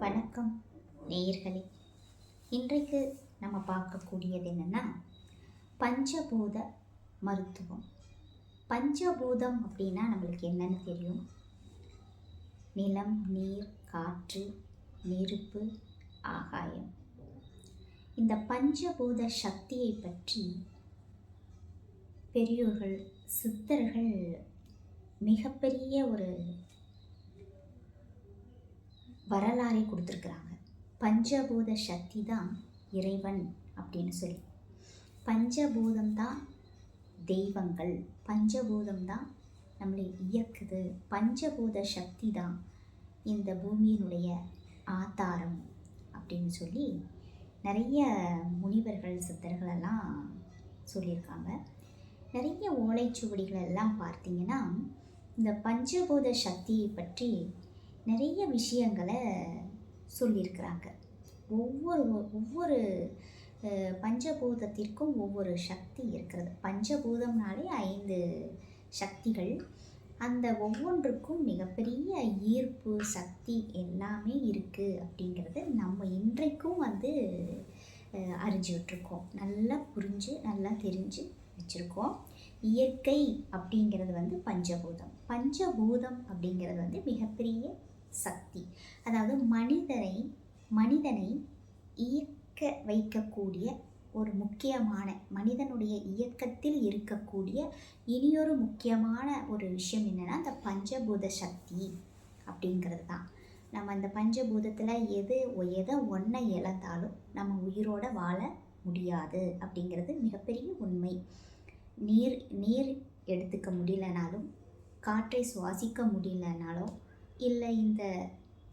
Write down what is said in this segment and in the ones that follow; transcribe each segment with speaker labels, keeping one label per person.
Speaker 1: வணக்கம் நேயர்களே. இன்றைக்கு நம்ம பார்க்கக்கூடியது என்னென்னா பஞ்சபூத மருத்துவம். பஞ்சபூதம் அப்படின்னா நம்மளுக்கு என்னென்னு தெரியும்? நிலம் நீர் காற்று நெருப்பு ஆகாயம். இந்த பஞ்சபூத சக்தியை பற்றி பெரியோர்கள் சித்தர்கள் மிகப்பெரிய ஒரு வரலாறை கொடுத்துருக்குறாங்க. பஞ்சபூத சக்தி தான் இறைவன் அப்படின்னு சொல்லி. பஞ்சபூதம் தான் தெய்வங்கள். பஞ்சபூதம் தான் நம்மளை இயக்குது. பஞ்சபூத சக்தி தான் இந்த பூமியினுடைய ஆதாரம் அப்படின்னு சொல்லி நிறைய முனிவர்கள் சித்தர்களெல்லாம் சொல்லியிருக்காங்க. நிறைய ஓலைச்சுவடிகள் எல்லாம் பார்த்தீங்கன்னா இந்த பஞ்சபூத சக்தியை பற்றி நிறைய விஷயங்களை சொல்லியிருக்கிறாங்க. ஒவ்வொரு ஒவ்வொரு பஞ்சபூதத்திற்கும் ஒவ்வொரு சக்தி இருக்கிறது. பஞ்சபூதம்னாலே ஐந்து சக்திகள். அந்த ஒவ்வொன்றுக்கும் மிகப்பெரிய ஈர்ப்பு சக்தி எல்லாமே இருக்குது அப்படிங்கிறது நம்ம இன்றைக்கும் வந்து அஹ், நல்லா புரிஞ்சு நல்லா தெரிஞ்சு வச்சுருக்கோம். இயற்கை அப்படிங்கிறது வந்து பஞ்சபூதம். பஞ்சபூதம் அப்படிங்கிறது வந்து மிகப்பெரிய சக்தி. அதாவது மனிதனை மனிதனை இயக்க வைக்கக்கூடிய ஒரு முக்கியமான மனிதனுடைய இயக்கத்தில் இருக்கக்கூடிய இனியொரு முக்கியமான ஒரு விஷயம் என்னென்னா அந்த பஞ்சபூத சக்தி அப்படிங்கிறது தான் நம்ம அந்த பஞ்சபூதத்தில் எது எதை ஒன்றை இழந்தாலும் நம்ம உயிரோட வாழ முடியாது அப்படிங்கிறது மிகப்பெரிய உண்மை. நீர் நீர் எடுத்துக்க முடியலனாலும் காற்றை சுவாசிக்க முடியலனாலும் இல்லை இந்த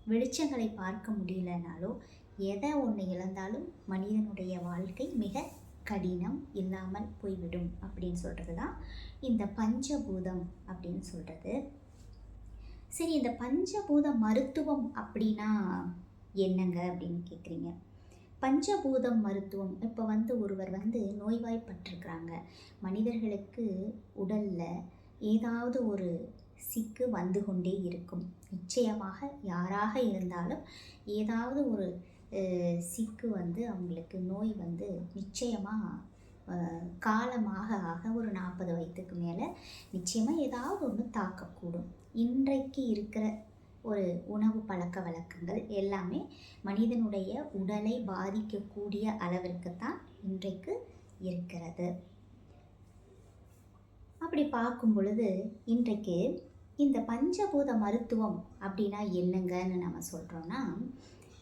Speaker 1: வெளிச்சங்களை பார்க்க முடியலனாலோ எதை ஒன்று இழந்தாலும் மனிதனுடைய வாழ்க்கை மிக கடினம் இல்லாமல் போய்விடும் அப்படின்னு சொல்கிறது தான் இந்த பஞ்சபூதம் அப்படின்னு சொல்கிறது சரி இந்த பஞ்சபூத மருத்துவம் அப்படின்னா என்னங்க அப்படின்னு கேட்குறீங்க பஞ்சபூதம் மருத்துவம் இப்போ வந்து ஒருவர் வந்து நோய்வாய்ப்பட்டிருக்கிறாங்க. மனிதர்களுக்கு உடலில் ஏதாவது ஒரு சிக்கு வந்து கொண்டே இருக்கும். நிச்சயமாக யாராக இருந்தாலும் ஏதாவது ஒரு சிக்கு வந்து அவங்களுக்கு நோய் வந்து நிச்சயமாக காலமாக ஆக ஒரு நாற்பது வயதுக்கு மேலே நிச்சயமாக ஏதாவது ஒன்று தாக்கக்கூடும். இன்றைக்கு இருக்கிற ஒரு உணவு பழக்க வழக்கங்கள் எல்லாமே மனிதனுடைய உடலை பாதிக்கக்கூடிய அளவிற்கு தான் இன்றைக்கு இருக்கிறது. அப்படி பார்க்கும் பொழுது இன்றைக்கு இந்த பஞ்சபூத மருத்துவம் அப்படின்னா என்னங்கன்னு நம்ம சொல்கிறோன்னா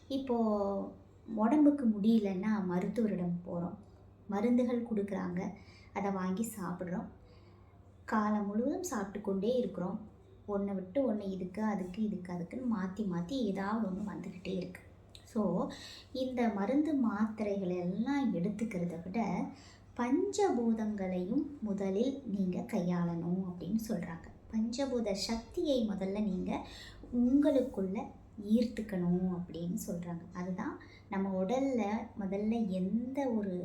Speaker 1: இப்போது உடம்புக்கு முடியலன்னா மருத்துவரிடம் போகிறோம் மருந்துகள் கொடுக்குறாங்க. அதை வாங்கி சாப்பிட்றோம். காலம் முழுவதும் சாப்பிட்டு கொண்டே இருக்கிறோம். ஒன்றை விட்டு ஒன்று இதுக்கு அதுக்கு இதுக்கு அதுக்குன்னு மாற்றி மாற்றி ஏதாவது ஒன்று வந்துக்கிட்டே இருக்குது ஸோ இந்த மருந்து மாத்திரைகளை எல்லாம் எடுத்துக்கிறத விட பஞ்சபூதங்களையும் முதலில் நீங்கள் கையாளணும் அப்படின்னு சொல்கிறாங்க பஞ்சபூத சக்தியை முதல்ல நீங்கள் உங்களுக்குள்ளே ஈர்த்துக்கணும் அப்படின்னு சொல்கிறாங்க அதுதான் நம்ம உடலில் முதல்ல எந்த ஒரு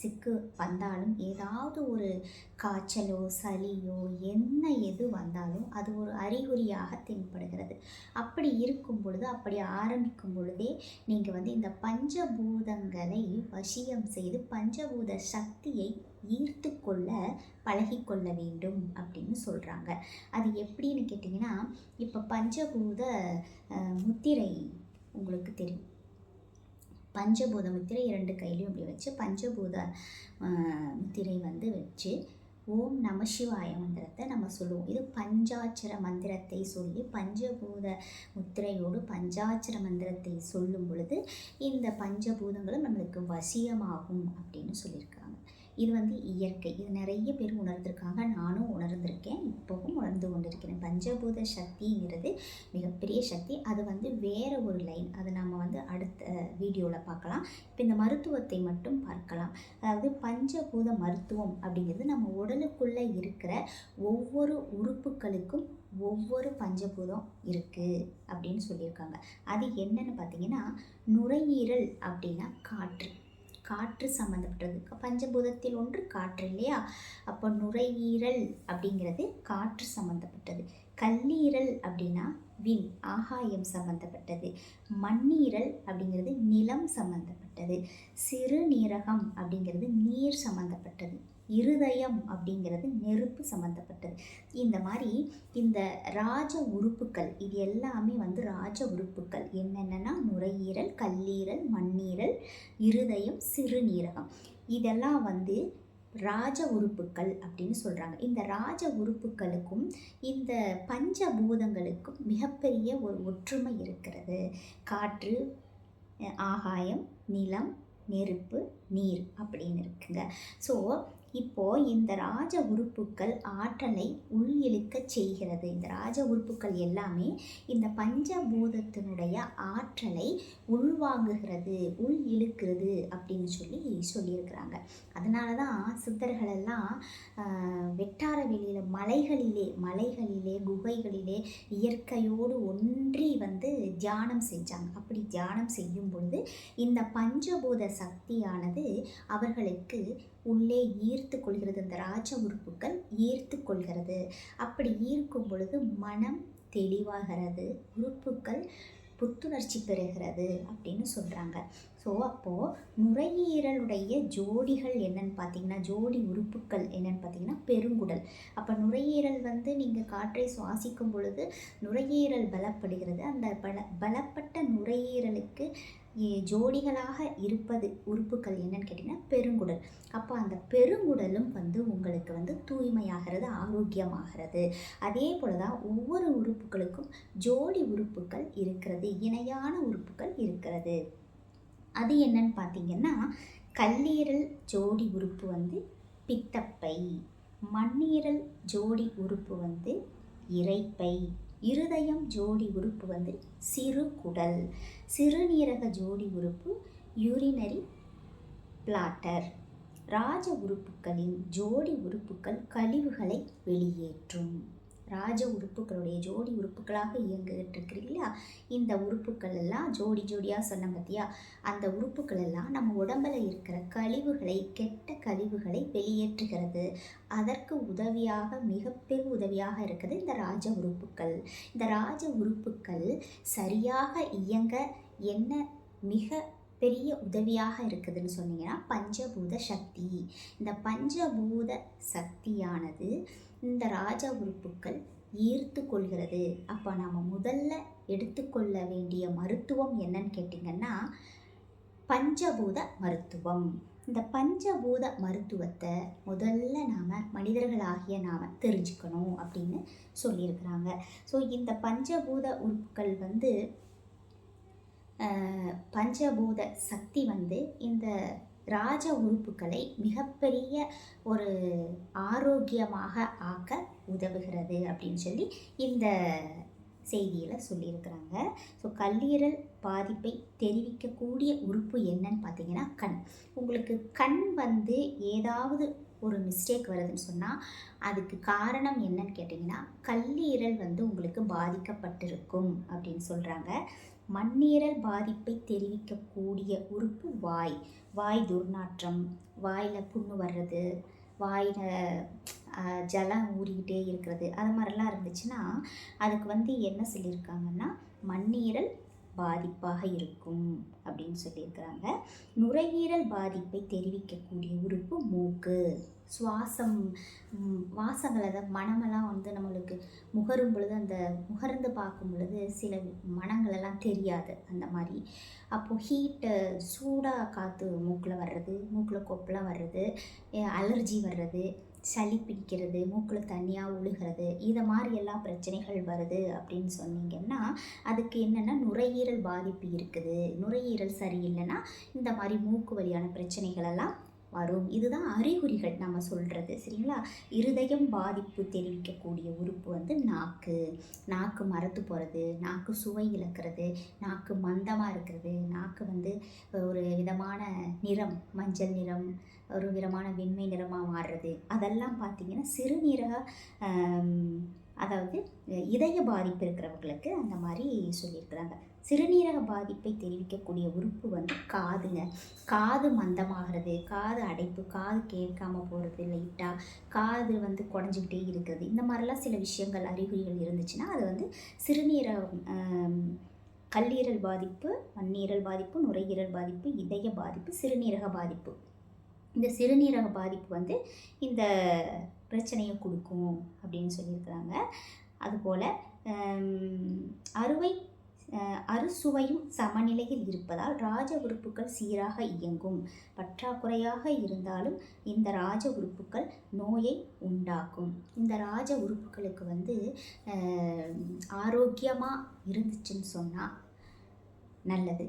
Speaker 1: சிக்கு வந்தாலும் ஏதாவது ஒரு காய்ச்சலோ சளியோ என்ன எது வந்தாலும் அது ஒரு அறிகுறியாக தென்படுகிறது. அப்படி இருக்கும் பொழுது அப்படி ஆரம்பிக்கும் பொழுதே நீங்கள் வந்து இந்த பஞ்சபூதங்களை வசியம் செய்து பஞ்சபூத சக்தியை ஈர்த்து கொள்ள பழகிக்கொள்ள வேண்டும் அப்படின்னு சொல்கிறாங்க அது எப்படின்னு கேட்டிங்கன்னா இப்போ பஞ்சபூத முத்திரை உங்களுக்கு தெரியும். பஞ்சபூத முத்திரை இரண்டு கையிலையும் இப்படி வச்சு பஞ்சபூத முத்திரை வந்து வச்சு ஓம் நம சிவாய மந்திரத்தை நம்ம சொல்லுவோம். இது பஞ்சாட்சர மந்திரத்தை சொல்லி பஞ்சபூத முத்திரையோடு பஞ்சாட்சர மந்திரத்தை சொல்லும் பொழுது இந்த பஞ்சபூதங்களும் நம்மளுக்கு வசியமாகும் அப்படின்னு சொல்லியிருக்காங்க. இது வந்து இயற்கை. இது நிறைய பேர் உணர்ந்திருக்காங்க. நானும் உணர்ந்திருக்கேன். இப்போவும் உணர்ந்து கொண்டிருக்கிறேன். பஞ்சபூத சக்திங்கிறது மிகப்பெரிய சக்தி. அது வந்து வேறு ஒரு லைன். அதை நம்ம வந்து அடுத்த வீடியோவில் பார்க்கலாம். இப்போ இந்த மருத்துவத்தை மட்டும் பார்க்கலாம். அதாவது பஞ்சபூத மருத்துவம் அப்படிங்கிறது நம்ம உடலுக்குள்ளே இருக்கிற ஒவ்வொரு உறுப்புகளுக்கும் ஒவ்வொரு பஞ்சபூதம் இருக்குது அப்படின்னு சொல்லியிருக்காங்க. அது என்னென்னு பார்த்தீங்கன்னா நுரையீரல் அப்படின்னா காற்று. காற்று சம்மந்தப்பட்டது பஞ்சபூதத்தில் ஒன்று காற்று இல்லையா? அப்போ நுரையீரல் அப்படிங்கிறது காற்று சம்மந்தப்பட்டது கல்லீரல் அப்படின்னா விண் ஆகாயம் சம்பந்தப்பட்டது. மண்ணீரல் அப்படிங்கிறது நிலம் சம்பந்தப்பட்டது. சிறுநீரகம் அப்படிங்கிறது நீர் சம்பந்தப்பட்டது. இருதயம் அப்படிங்கிறது நெருப்பு சம்மந்தப்பட்டது இந்த மாதிரி இந்த ராஜ உறுப்புக்கள் இது எல்லாமே வந்து ராஜ உறுப்புக்கள் என்னென்னா நுரையீரல் கல்லீரல் மண்ணீரல் இருதயம் சிறுநீரகம். இதெல்லாம் வந்து ராஜ உறுப்புக்கள் அப்படின்னு சொல்கிறாங்க இந்த ராஜ உறுப்புகளுக்கும் இந்த பஞ்சபூதங்களுக்கும் மிகப்பெரிய ஒரு ஒற்றுமை இருக்கிறது. காற்று ஆகாயம் நிலம் நெருப்பு நீர் அப்படின்னு இருக்குங்க. ஸோ இப்போது இந்த ராஜ உறுப்புக்கள் ஆற்றலை உள் இழுக்கச் செய்கிறது. இந்த ராஜ உறுப்புக்கள் எல்லாமே இந்த பஞ்சபூதத்தினுடைய ஆற்றலை உள்வாங்குகிறது உள் இழுக்கிறது அப்படின்னு சொல்லி சொல்லியிருக்கிறாங்க. அதனால தான் சித்தர்களெல்லாம் வெட்டார வெளியில் மலைகளிலே மலைகளிலே குகைகளிலே இயற்கையோடு ஒன்றி வந்து தியானம் செஞ்சாங்க. அப்படி தியானம் செய்யும் பொழுது இந்த பஞ்சபூத சக்தியானது அவர்களுக்கு உள்ளே ஈர்த்து கொள்கிறது. இந்த ராஜ உறுப்புகள் ஈர்த்து கொள்கிறது. அப்படி ஈர்க்கும் பொழுது மனம் தெளிவாகிறது. உறுப்புகள் புத்துணர்ச்சி பெறுகிறது அப்படின்னு சொல்கிறாங்க ஸோ அப்போது நுரையீரலுடைய ஜோடிகள் என்னன்னு பார்த்தீங்கன்னா ஜோடி உறுப்புகள் என்னன்னு பார்த்தீங்கன்னா பெருங்குடல். அப்போ நுரையீரல் வந்து நீங்கள் காற்றை சுவாசிக்கும் பொழுது நுரையீரல் பலப்படுகிறது. அந்த பல பலப்பட்ட நுரையீரலுக்கு ஜோடிகளாக இருப்பது உறுப்புகள் என்னன்னு கேட்டிங்கன்னா பெருங்குடல். அப்போ அந்த பெருங்குடலும் வந்து உங்களுக்கு வந்து தூய்மையாகிறது ஆரோக்கியமாகிறது. அதே போல் தான் ஒவ்வொரு உறுப்புகளுக்கும் ஜோடி உறுப்புகள் இருக்கிறது இணையான உறுப்புகள் இருக்கிறது. அது என்னன்னு பார்த்தீங்கன்னா கல்லீரல் ஜோடி உறுப்பு வந்து பித்தப்பை மண்ணீரல் ஜோடி உறுப்பு வந்து இறைப்பை இருதயம் ஜோடி உறுப்பு வந்து சிறு குடல். சிறுநீரக ஜோடி உறுப்பு யூரினரி பிளாட்டர் ராஜ உறுப்புகளின் ஜோடி உறுப்புகள் கழிவுகளை வெளியேற்றும். ராஜ உறுப்புகளுடைய ஜோடி உறுப்புகளாக இயங்குகிட்டு இருக்கு இல்லையா இந்த உறுப்புகள் எல்லாம் ஜோடி ஜோடியாக சொன்ன பார்த்தியா அந்த உறுப்புகள் எல்லாம் நம்ம உடம்பில் இருக்கிற கழிவுகளை கெட்ட கழிவுகளை வெளியேற்றுகிறது. அதற்கு உதவியாக மிகப்பெரும் உதவியாக இருக்குது இந்த ராஜ உறுப்புகள். இந்த ராஜ உறுப்புகள் சரியாக இயங்க என்ன மிக பெரிய உதவியாக இருக்குதுன்னு சொன்னீங்கன்னா பஞ்சபூத சக்தி. இந்த பஞ்சபூத சக்தியானது இந்த ராஜா உறுப்புக்கள் ஈர்த்து கொள்கிறது. அப்போ நாம் முதல்ல எடுத்துக்கொள்ள வேண்டிய மருத்துவம் என்னன்னு கேட்டிங்கன்னா பஞ்சபூத மருத்துவம். இந்த பஞ்சபூத மருத்துவத்தை முதல்ல நாம் மனிதர்களாகிய நாம் தெரிஞ்சுக்கணும் அப்படின்னு சொல்லியிருக்கிறாங்க. ஸோ இந்த பஞ்சபூத உறுப்புகள் வந்து பஞ்சபூத சக்தி வந்து இந்த ராஜ உறுப்புகளை மிகப்பெரிய ஒரு ஆரோக்கியமாக ஆக்க உதவுகிறது அப்படின்னு சொல்லி இந்த செய்தியில் சொல்லியிருக்கிறாங்க. ஸோ கல்லீரல் பாதிப்பை தெரிவிக்கக்கூடிய உறுப்பு என்னன்னு பார்த்தீங்கன்னா கண். உங்களுக்கு கண் வந்து ஏதாவது ஒரு மிஸ்டேக் வருதுன்னு சொன்னால் அதுக்கு காரணம் என்னன்னு கேட்டிங்கன்னா கல்லீரல் வந்து உங்களுக்கு பாதிக்கப்பட்டிருக்கும் அப்படின்னு சொல்கிறாங்க மண்ணீரல் பாதிப்பை தெரிவிக்கக்கூடிய உறுப்பு வாய். வாய் துர்நாற்றம் வாயில் புண்ணு வர்றது வாயில் ஜலம் ஊறிக்கிட்டே இருக்கிறது அது மாதிரிலாம் இருந்துச்சுன்னா அதுக்கு வந்து என்ன சொல்லியிருக்காங்கன்னா மண்ணீரல் பாதிப்பாக இருக்கும் அப்படின்னு சொல்லியிருக்கிறாங்க. நுரையீரல் பாதிப்பை தெரிவிக்கக்கூடிய உறுப்பு மூக்கு. சுவாசம் வாசங்களை தான் மனமெல்லாம் வந்து நம்மளுக்கு முகரும் பொழுது அந்த முகர்ந்து பார்க்கும் பொழுது சில மனங்களெல்லாம் தெரியாது அந்த மாதிரி. அப்போது ஹீட்டு சூடாக காற்று மூக்கில் வர்றது மூக்கில் கொப்பெலாம் வர்றது அலர்ஜி வர்றது சளி பிடிக்கிறது மூக்கில் தண்ணியாக உழுகிறது இதை மாதிரி எல்லா பிரச்சனைகள் வருது அப்படின்னு சொன்னீங்கன்னா அதுக்கு என்னென்னா நுரையீரல் பாதிப்பு இருக்குது. நுரையீரல் சரியில்லைன்னா இந்த மாதிரி மூக்கு வழியான பிரச்சனைகளெல்லாம் வரும் இதுதான் அறிகுறிகள் நம்ம சொல்கிறது சரிங்களா? இருதயம் பாதிப்பு தெரிவிக்கக்கூடிய உறுப்பு வந்து நாக்கு. நாக்கு மரத்து போகிறது நாக்கு சுவை இழக்கிறது நாக்கு மந்தமாக இருக்கிறது நாக்கு வந்து ஒரு விதமான நிறம் மஞ்சள் நிறம் ஒரு விதமான வெண்மை நிறமாக மாறுறது. அதெல்லாம் பார்த்திங்கன்னா சிறுநீரக அதாவது இதய பாதிப்பு இருக்கிறவங்களுக்கு அந்த மாதிரி சொல்லியிருக்கிறாங்க. சிறுநீரக பாதிப்பை தெரிவிக்கக்கூடிய உறுப்பு வந்து காதுங்க. காது மந்தமாகிறது காது அடைப்பு காது கேட்காம போகிறது லைட்டாக காது வந்து குடஞ்சிக்கிட்டே இருக்கிறது இந்த மாதிரிலாம் சில விஷயங்கள் அறிகுறிகள் இருந்துச்சுன்னா அது வந்து சிறுநீரகம் கல்லீரல் பாதிப்பு மண்ணீரல் பாதிப்பு நுரையீரல் பாதிப்பு இதய பாதிப்பு சிறுநீரக பாதிப்பு. இந்த சிறுநீரக பாதிப்பு வந்து இந்த பிரச்சனையை கொடுக்கும் அப்படின்னு சொல்லியிருக்கிறாங்க. அதுபோல் அறுவை அறுசுவையும் சமநிலையில் இருப்பதால் ராஜ உறுப்புகள் சீராக இயங்கும். பற்றாக்குறையாக இருந்தாலும் இந்த ராஜ உறுப்புகள் நோயை உண்டாக்கும். இந்த ராஜ உறுப்புகளுக்கு வந்து ஆரோக்கியமாக இருந்துச்சுன்னு சொன்னால் நல்லது.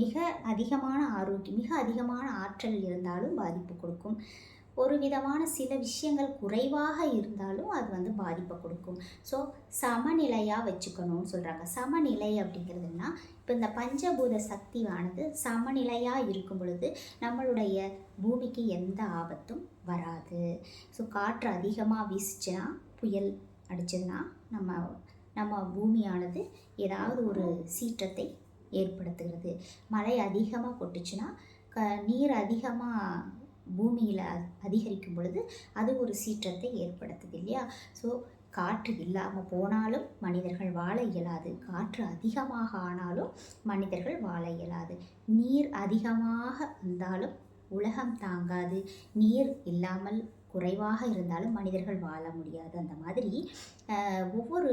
Speaker 1: மிக அதிகமான ஆரோக்கியம் மிக அதிகமான ஆற்றல் இருந்தாலும் பாதிப்பு கொடுக்கும். ஒரு விதமான சில விஷயங்கள் குறைவாக இருந்தாலும் அது வந்து பாதிப்பை கொடுக்கும். ஸோ சமநிலையாக வச்சுக்கணும்னு சொல்கிறாங்க சமநிலை அப்படிங்கிறதுனா இப்போ இந்த பஞ்சபூத சக்தியானது சமநிலையாக இருக்கும் பொழுது நம்மளுடைய பூமிக்கு எந்த ஆபத்தும் வராது. ஸோ காற்று அதிகமாக வீசிச்சுன்னா புயல் அடிச்சதுன்னா நம்ம நம்ம பூமியானது ஏதாவது ஒரு சீற்றத்தை ஏற்படுத்துகிறது. மழை அதிகமாக கொட்டுச்சுன்னா க நீர் அதிகமாக பூமியில் அதிகரிக்கும் பொழுது அது ஒரு சீற்றத்தை ஏற்படுத்துது இல்லையா? ஸோ காற்று இல்லாமல் போனாலும் மனிதர்கள் வாழ இயலாது. காற்று அதிகமாக ஆனாலும் மனிதர்கள் வாழ இயலாது. நீர் அதிகமாக இருந்தாலும் உலகம் தாங்காது. நீர் இல்லாமல் குறைவாக இருந்தாலும் மனிதர்கள் வாழ முடியாது. அந்த மாதிரி ஒவ்வொரு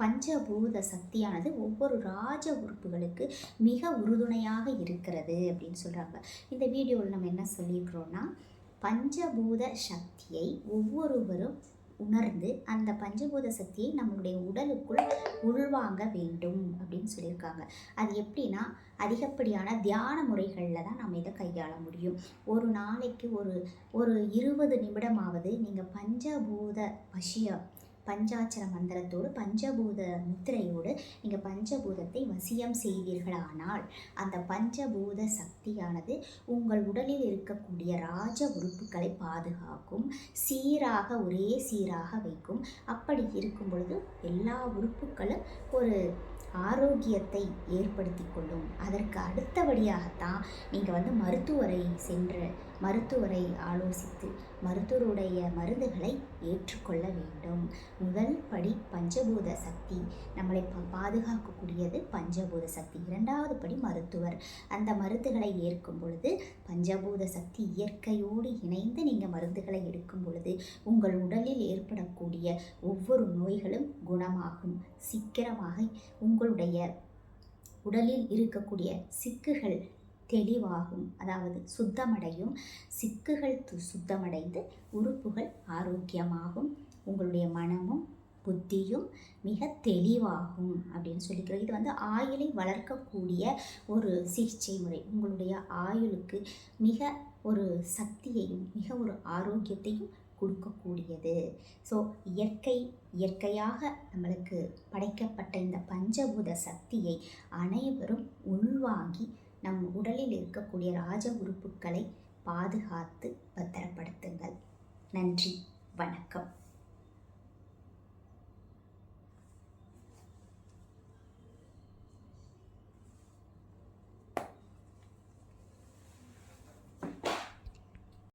Speaker 1: பஞ்சபூத சக்தியானது ஒவ்வொரு ராஜ உறுப்புகளுக்கு மிக உறுதுணையாக இருக்கிறது அப்படின்னு சொல்கிறாங்க இந்த வீடியோவில் நம்ம என்ன சொல்லியிருக்கிறோன்னா பஞ்சபூத சக்தியை ஒவ்வொருவரும் உணர்ந்து அந்த பஞ்சபூத சக்தியை நம்மளுடைய உடலுக்குள் உள்வாங்க வேண்டும் அப்படின்னு சொல்லியிருக்காங்க. அது எப்படின்னா அதிகப்படியான தியான முறைகளில் தான் நம்ம இதை கையாள முடியும். ஒரு நாளைக்கு ஒரு ஒரு இருபது நிமிடமாவது நீங்கள் பஞ்சபூத வசிய பஞ்சாட்சர மந்திரத்தோடு பஞ்சபூத முத்திரையோடு நீங்கள் பஞ்சபூதத்தை வசியம் செய்வீர்களானால் அந்த பஞ்சபூத சக்தியானது உங்கள் உடலில் இருக்கக்கூடிய ராஜ உறுப்புகளை பாதுகாக்கும் சீராக ஒரே சீராக வைக்கும். அப்படி இருக்கும் பொழுது எல்லா உறுப்புகளும் ஒரு ஆரோக்கியத்தை ஏற்படுத்தி கொள்ளும். அதற்கு அடுத்தபடியாகத்தான் நீங்கள் வந்து மருத்துவரை சென்று மருத்துவரை ஆலோசித்து மருத்துவருடைய மருந்துகளை ஏற்றுக்கொள்ள வேண்டும். முதல் படி பஞ்சபூத சக்தி. நம்மளை பாதுகாக்கக்கூடியது பஞ்சபூத சக்தி. இரண்டாவது படி மருத்துவர். அந்த மருந்துகளை ஏற்கும் பொழுது பஞ்சபூத சக்தி இயற்கையோடு இணைந்து நீங்கள் மருந்துகளை எடுக்கும் பொழுது உங்கள் உடலில் ஏற்படக்கூடிய ஒவ்வொரு நோய்களும் குணமாகும். சீக்கிரமாக உங்கள் உங்களுடைய உடலில் இருக்கக்கூடிய சிக்குகள் தெளிவாகும் அதாவது சுத்தமடையும். சிக்குகள் சுத்தமடைந்து உறுப்புகள் ஆரோக்கியமாகும். உங்களுடைய மனமும் புத்தியும் மிக தெளிவாகும் அப்படின்னு சொல்லிக்கிறோம். இது வந்து ஆயுளை வளர்க்கக்கூடிய ஒரு சிகிச்சை முறை. உங்களுடைய ஆயுளுக்கு மிக ஒரு சக்தியையும் மிக ஒரு ஆரோக்கியத்தையும் கொடுக்கக்கூடியது. ஸோ இயற்கை இயற்கையாக நம்மளுக்கு படைக்கப்பட்ட இந்த பஞ்சபூத சக்தியை அனைவரும் உள்வாங்கி நம் உடலில் இருக்கக்கூடிய ராஜ உறுப்புகளை பாதுகாத்து பத்திரப்படுத்துங்கள். நன்றி வணக்கம்.